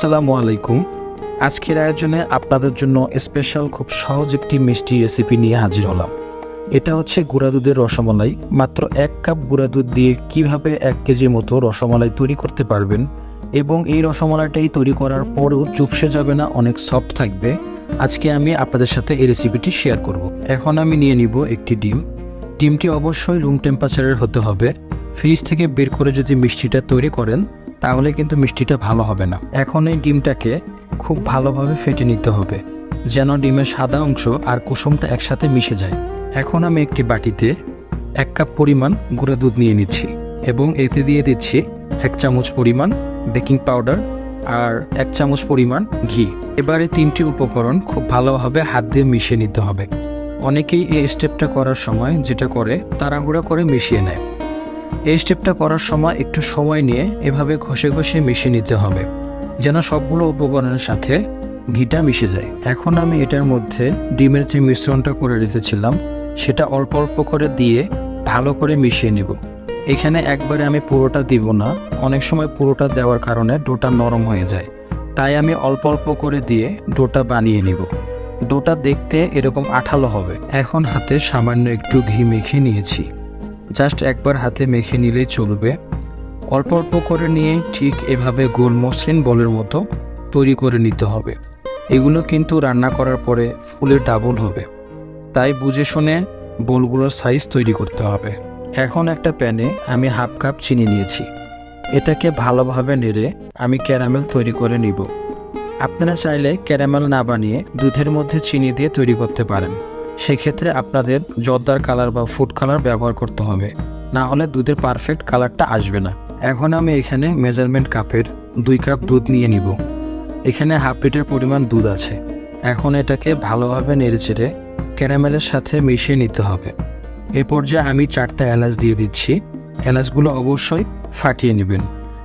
আসসালামু আলাইকুম। আজকের আয়োজনে আপনাদের জন্য স্পেশাল খুব সহজ একটি মিষ্টি রেসিপি নিয়ে হাজির হলাম। এটা হচ্ছে গুঁড়া দুধের রসমালাই। মাত্র এক কাপ গুঁড়া দুধ দিয়ে কীভাবে এক কেজি মতো রসমালাই তৈরি করতে পারবেন এবং এই রসমালাইটাই তৈরি করার পরও চুপসে যাবে না, অনেক সফট থাকবে। আজকে আমি আপনাদের সাথে এই রেসিপিটি শেয়ার করব। এখন আমি নিয়ে নিব একটি ডিম। ডিমটি অবশ্যই রুম টেম্পারেচারের হতে হবে। ফ্রিজ থেকে বের করে যদি মিষ্টিটা তৈরি করেন তাহলে কিন্তু মিষ্টিটা ভালো হবে না। এখন এই ডিমটাকে খুব ভালোভাবে ফেটে নিতে হবে, যেন ডিমের সাদা অংশ আর কুসুমটা একসাথে মিশে যায়। এখন আমি একটি বাটিতে এক কাপ পরিমাণ গুঁড়া দুধ নিয়ে নিচ্ছি এবং এতে দিয়ে দিচ্ছি এক চামচ পরিমাণ বেকিং পাউডার আর এক চামচ পরিমাণ ঘি। এবারে তিনটি উপকরণ খুব ভালোভাবে হাত দিয়ে মিশিয়ে নিতে হবে। অনেকেই এই স্টেপটা করার সময় যেটা করে, তাড়াহুড়া করে মিশিয়ে নেয়। এই স্টেপটা করার সময় একটু সময় নিয়ে এভাবে ঘষে ঘষে মিশিয়ে নিতে হবে, যেন সবগুলো উপকরণের সাথে ঘিটা মিশে যায়। এখন আমি এটার মধ্যে ডিমের যে মিশ্রণটা করে রেখেছিলাম, সেটা অল্প অল্প করে দিয়ে ভালো করে মিশিয়ে নেব। এখানে একবারে আমি পুরোটা দিব না, অনেক সময় পুরোটা দেওয়ার কারণে ডোটা নরম হয়ে যায়। তাই আমি অল্প অল্প করে দিয়ে ডোটা বানিয়ে নিব। ডোটা দেখতে এরকম আঠালো হবে। এখন হাতে সামান্য একটু ঘি মেখে নিয়েছি। জাস্ট একবার হাতে মেখে নিলেই চলবে। অল্প অল্প করে নিয়ে ঠিক এভাবে গোল মসৃণ বলের মতো তৈরি করে নিতে হবে। এগুলো কিন্তু রান্না করার পরে ফুলের ডাবল হবে। তাই বুঝে শুনে বোলগুলোর সাইজ তৈরি করতে হবে। এখন একটা প্যানে আমি হাফ কাপ চিনি নিয়েছি। এটাকে ভালোভাবে নেড়ে আমি ক্যারামেল তৈরি করে নিব। আপনারা চাইলে ক্যারামেল না বানিয়ে দুধের মধ্যে চিনি দিয়ে তৈরি করতে পারেন। সেক্ষেত্রে আপনাদের জর্দার কালার বা ফুড কালার ব্যবহার করতে হবে। না হলে দুধের পারফেক্ট কালারটা আসবে না। এখন আমি এখানে মেজারমেন্ট কাপের দুই কাপ দুধ নিয়ে নিব। এখানে হাফ লিটার পরিমাণ দুধ আছে। এখন এটাকে ভালোভাবে নেড়েচেড়ে ক্যারামেলের সাথে মিশিয়ে নিতে হবে। এ পর্যায়ে আমি চারটা এলাচ দিয়ে দিচ্ছি। এলাচগুলো অবশ্যই ফাটিয়ে নেবেন।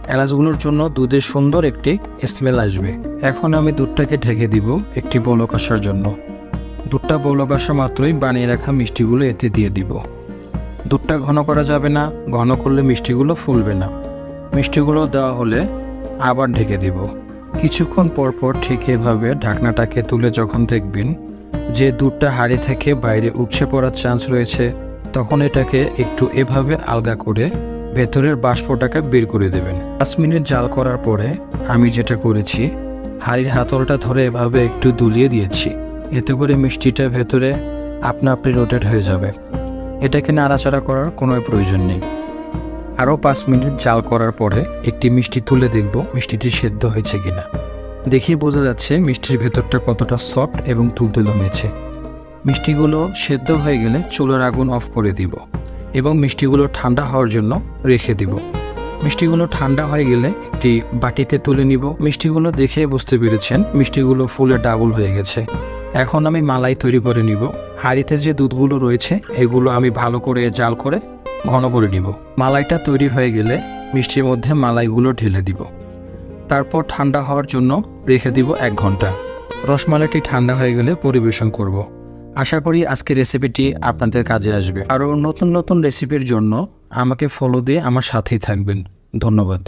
এলাচগুলোর জন্য দুধের সুন্দর একটি স্মেল আসবে। এখন আমি দুধটাকে ঢেকে দিব একটি বলক আসার জন্য। দুধটা বলক আসা মাত্রই বানিয়ে রাখা মিষ্টিগুলো এতে দিয়ে দিব। দুধটা ঘন করা যাবে না, ঘন করলে মিষ্টিগুলো ফুলবে না। মিষ্টিগুলো দেওয়া হলে আবার ঢেকে দিব। কিছুক্ষণ পর পর ঠিক এভাবে ঢাকনাটাকে তুলে যখন দেখবেন যে দুধটা হাড়ি থেকে বাইরে উপচে পড়ার চান্স রয়েছে, তখন এটাকে একটু এভাবে আলগা করে ভেতরের বাষ্পটাকে বের করে দেবেন। পাঁচ মিনিট জাল করার পরে আমি যেটা করেছি, হাড়ির হাতলটা ধরে এভাবে একটু দুলিয়ে দিয়েছি। এতে করে মিষ্টিটা ভেতরে আপনা আপনি রোটেট হয়ে যাবে। এটাকে নাড়াচাড়া করার কোনো প্রয়োজন নেই। আরও পাঁচ মিনিট জাল করার পরে একটি মিষ্টি তুলে দেখব মিষ্টিটি সেদ্ধ হয়েছে কিনা। দেখেই বোঝা যাচ্ছে মিষ্টির ভেতরটা কতটা সফট এবং তুলতুলো হয়েছে। মিষ্টিগুলো সেদ্ধ হয়ে গেলে চুলার আগুন অফ করে দিব এবং মিষ্টিগুলো ঠান্ডা হওয়ার জন্য রেখে দিব। মিষ্টিগুলো ঠান্ডা হয়ে গেলে একটি বাটিতে তুলে নিব। মিষ্টিগুলো দেখে বুঝতে পেরেছেন, মিষ্টিগুলো ফুলে ডাবল হয়ে গেছে। এখন আমি মালাই তৈরি করে নিব। হাঁড়িতে যে দুধগুলো রয়েছে, এগুলো আমি ভালো করে জাল করে ঘন করে নিব। মালাইটা তৈরি হয়ে গেলে মিষ্টির মধ্যে মালাইগুলো ঢেলে দিব। তারপর ঠান্ডা হওয়ার জন্য রেখে দিব এক ঘণ্টা। রসমালাইটি ঠান্ডা হয়ে গেলে পরিবেশন করব। আশা করি আজকের রেসিপিটি আপনাদের কাজে আসবে। আরও নতুন নতুন রেসিপির জন্য আমাকে ফলো দিয়ে আমার সাথেই থাকবেন। ধন্যবাদ।